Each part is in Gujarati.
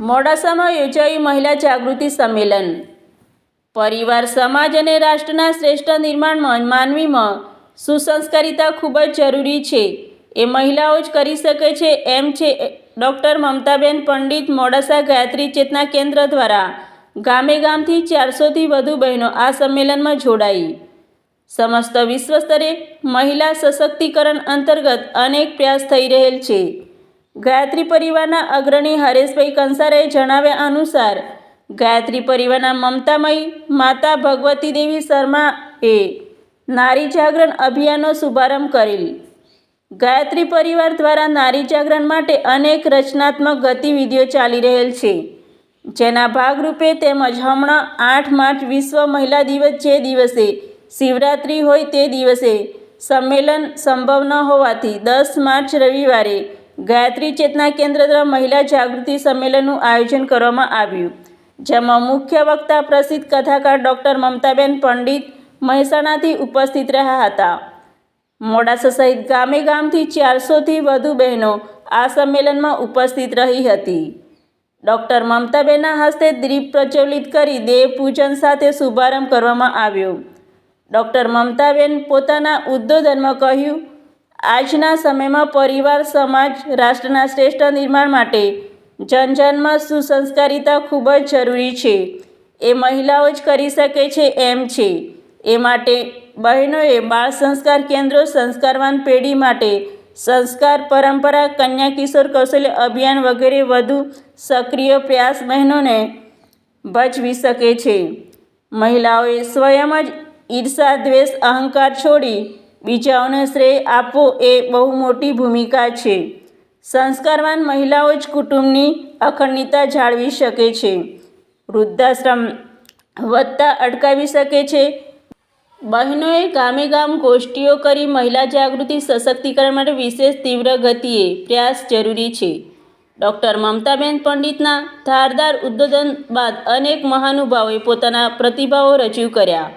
મોડાસામાં યોજાયું મહિલા જાગૃતિ સંમેલન. પરિવાર, સમાજ અને રાષ્ટ્રના શ્રેષ્ઠ નિર્માણમાં માનવીમાં સુસંસ્કારિતા ખૂબ જ જરૂરી છે. એ મહિલાઓ જ કરી શકે છે એમ છે ડૉક્ટર મમતાબેન પંડિત મોડાસા ગાયત્રી ચેતના કેન્દ્ર દ્વારા. ગામે ગામથી ચારસોથી વધુ બહેનો આ સંમેલનમાં જોડાઈ. સમસ્ત વિશ્વ સ્તરે મહિલા સશક્તિકરણ અંતર્ગત અનેક પ્રયાસ થઈ રહેલ છે. ગાયત્રી પરિવારના અગ્રણી હરેશભાઈ કંસારાએ જણાવ્યા અનુસાર, ગાયત્રી પરિવારના મમતામય માતા ભગવતી દેવી શર્માએ નારી જાગરણ અભિયાનનો શુભારંભ કરેલ. ગાયત્રી પરિવાર દ્વારા નારી જાગરણ માટે અનેક રચનાત્મક ગતિવિધિઓ ચાલી રહેલ છે. જેના ભાગરૂપે તેમજ હમણાં આઠ માર્ચ વિશ્વ મહિલા દિવસ જે દિવસે શિવરાત્રિ હોય તે દિવસે સંમેલન સંભવ ન હોવાથી દસ માર્ચ રવિવારે ગાયત્રી ચેતના કેન્દ્ર દ્વારા મહિલા જાગૃતિ સંમેલનનું આયોજન કરવામાં આવ્યું, જેમાં મુખ્ય વક્તા પ્રસિદ્ધ કથાકાર ડૉક્ટર મમતાબેન પંડિત મહેસાણાથી ઉપસ્થિત રહ્યા હતા. મોડાસા સહિત ગામે ગામથી ચારસોથી વધુ બહેનો આ સંમેલનમાં ઉપસ્થિત રહી હતી. ડૉક્ટર મમતાબેનના હસ્તે દીપ પ્રજ્વલિત કરી દેવપૂજન સાથે શુભારંભ કરવામાં આવ્યો. ડૉક્ટર મમતાબેન પોતાના ઉદ્બોધનમાં કહ્યું આજના સમયમાં પરિવાર, સમાજ, રાષ્ટ્રના શ્રેષ્ઠ નિર્માણ માટે જનજનમાં સુસંસ્કારિતા ખૂબ જ જરૂરી છે. એ મહિલાઓ જ કરી શકે છે એમ છે. એ માટે બહેનોએ બાળ સંસ્કાર કેન્દ્રો સંસ્કારવાન પેઢી માટે સંસ્કાર પરંપરા, કન્યા કિશોર કૌશલ્ય અભિયાન વગેરે વધુ સક્રિય પ્રયાસ બહેનોને ભજવી શકે છે. મહિલાઓએ સ્વયં જ ઈર્ષા, દ્વેષ, અહંકાર છોડી બીજાઓને શ્રેય આપવો એ બહુ મોટી ભૂમિકા છે. સંસ્કારવાન મહિલાઓ જ કુટુંબની અખંડિતતા જાળવી શકે છે. વૃદ્ધાશ્રમ વધતા અટકાવી શકે છે. બહેનોએ ગામે ગામ ગોષ્ઠીઓ કરી મહિલા જાગૃતિ સશક્તિકરણ માટે વિશેષ તીવ્ર ગતિએ પ્રયાસ જરૂરી છે. ડૉક્ટર મમતાબેન પંડિતના ધારદાર ઉદ્બોધન બાદ અનેક મહાનુભાવોએ પોતાના પ્રતિભાવો રજૂ કર્યા.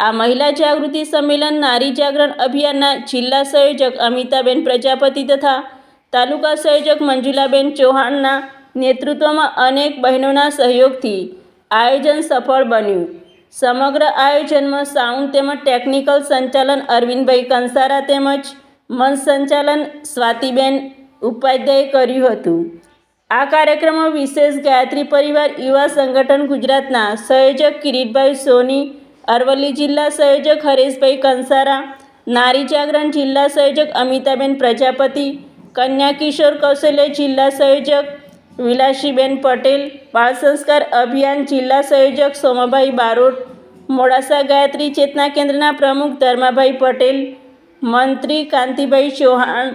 આ મહિલા જાગૃતિ સંમેલન નારી જાગરણ અભિયાનના જિલ્લા સંયોજક અમિતાબેન પ્રજાપતિ તથા તાલુકા સંયોજક મંજુલાબેન ચૌહાણના નેતૃત્વમાં અનેક બહેનોના સહયોગથી આયોજન સફળ બન્યું. સમગ્ર આયોજનમાં સાઉન્ડ તેમજ ટેકનિકલ સંચાલન અરવિંદભાઈ કંસારા તેમજ મંચ સંચાલન સ્વાતિબેન ઉપાધ્યાયે કર્યું હતું. આ કાર્યક્રમમાં વિશેષ ગાયત્રી પરિવાર, યુવા સંગઠન ગુજરાતના સંયોજક કિરીટભાઈ સોની અરવલ્લી જિલ્લા સંયોજક હરેશભાઈ કંસારા, નારી જાગરણ જિલ્લા સંયોજક અમિતાબેન પ્રજાપતિ કન્યા કિશોર કૌશલ્ય જિલ્લા સંયોજક વિલાસીબેન પટેલ, બાળ સંસ્કાર અભિયાન જિલ્લા સંયોજક સોમાભાઈ બારોટ, મોડાસા ગાયત્રી ચેતના કેન્દ્રના પ્રમુખ ધર્માભાઈ પટેલ, મંત્રી કાંતિભાઈ ચૌહાણ,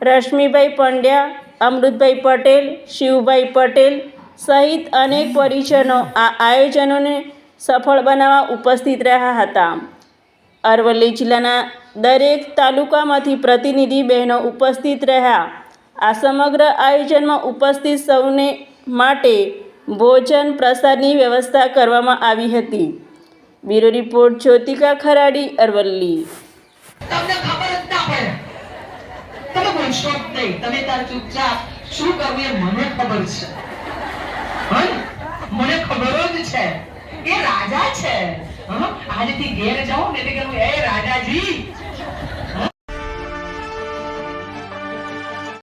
રશ્મિભાઈ પંડ્યા, અમૃતભાઈ પટેલ, શિવભાઈ પટેલ સહિત અનેક પરિજનો આ આયોજનોને સફળ બનાવવા ઉપસ્થિત રહ્યા હતા. અરવલ્લી જિલ્લાના દરેક તાલુકામાંથી પ્રતિનિધિ બહેનો ઉપસ્થિત રહ્યા. આ સમગ્ર આયોજનમાં ઉપસ્થિત સૌને માટે ભોજન પ્રસાદની વ્યવસ્થા કરવામાં આવી હતી. Bureau report, Jyotika Kharadi, Aravalli. શું કરવું એ મને ખબર છે. મને ખબર જ છે. એ રાજા છે? આજથી ઘેર જાઉં ને એટલે કે એ રાજાજી